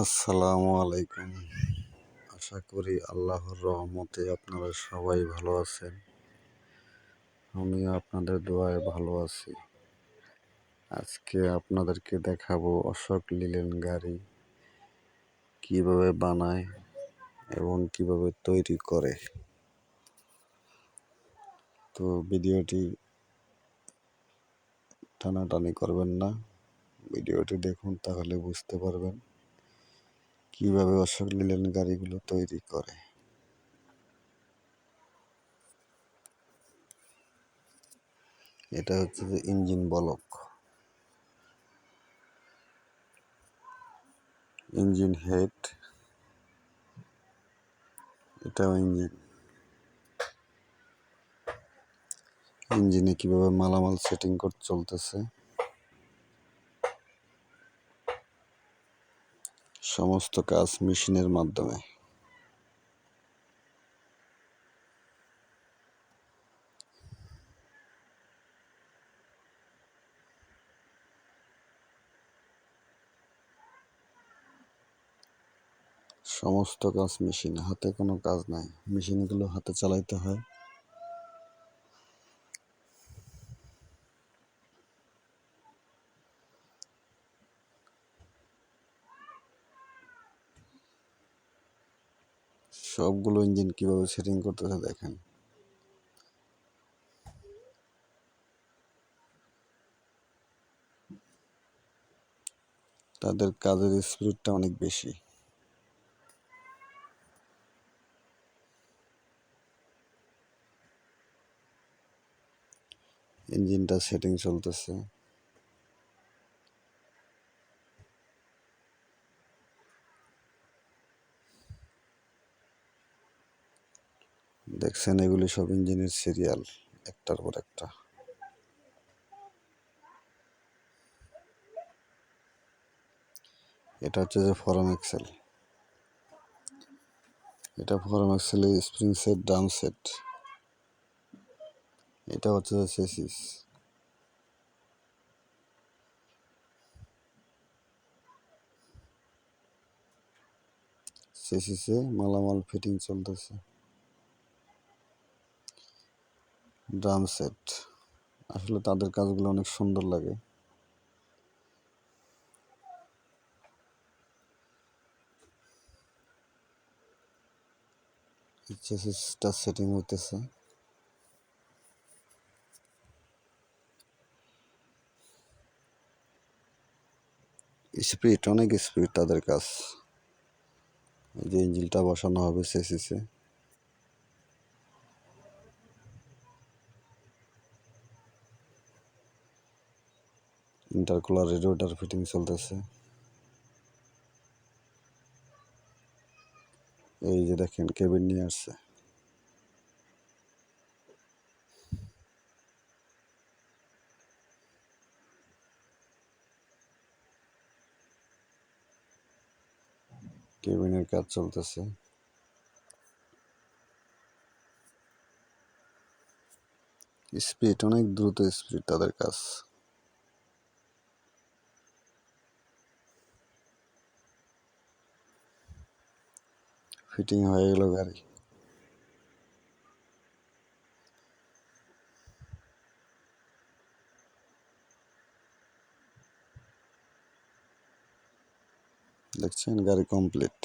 আসসালামু আলাইকুম। আশা করি আল্লাহর রহমতে আপনারা সবাই ভালো আছেন। আমিও আপনাদের দোয়ায় ভালো আছি। আজকে আপনাদেরকে দেখাবো অশোক লিলেন গাড়ি কীভাবে বানায় এবং কীভাবে তৈরি করে। তো ভিডিওটি টানাটানি করবেন না। ভিডিওটি দেখুন তাহলে বুঝতে পারবেন। কীভাবে অশোক লিলেন গাড়িগুলো তৈরি করে? এটা হচ্ছে যে ইঞ্জিন বলক। ইঞ্জিন হেড, এটাও ইঞ্জিন। ইঞ্জিনে কীভাবে মালামাল সেটিং করতে চলতেছে? সমস্ত কাজ মেশিনের মাধ্যমে। সমস্ত কাজ মেশিন, হাতে কোনো কাজ নাই। মেশিনগুলো হাতে চালাইতে হয়। সবগুলো ইঞ্জিন কীভাবে সেটিং করতেছে দেখেন। তাদের কাজের স্পিডটা অনেক বেশি। ইঞ্জিনটা সেটিং চলতেছে। দেখছেন এগুলি সব ইঞ্জিনের সিরিয়াল একটার পর একটা। এটা হচ্ছে যে ফরম এক্সেল এটা form axle spring set down set এটা হচ্ছে যে সেসিস সেসিসে মালামাল ফিটিং চলতেছে। Drum set. আসলে তাদের কাজগুলো অনেক সুন্দর লাগে। সেটিং হইতেছে। স্পিড অনেক স্পিড তাদের কাজ। যে ইঞ্জিনটা বসানো হবে সেসিসে ইন্টারকুলার রেডিওটার ফিটিং চলতেছে। এই যে দেখেন কেবিন নিয়ে আসছে। কেবিনের কাজ চলতেছে। স্পিড অনেক দ্রুত স্পিড তাদের কাজ। ফিটিং হয়ে গেল গাড়ি। দেখছেন গাড়ি কমপ্লিট।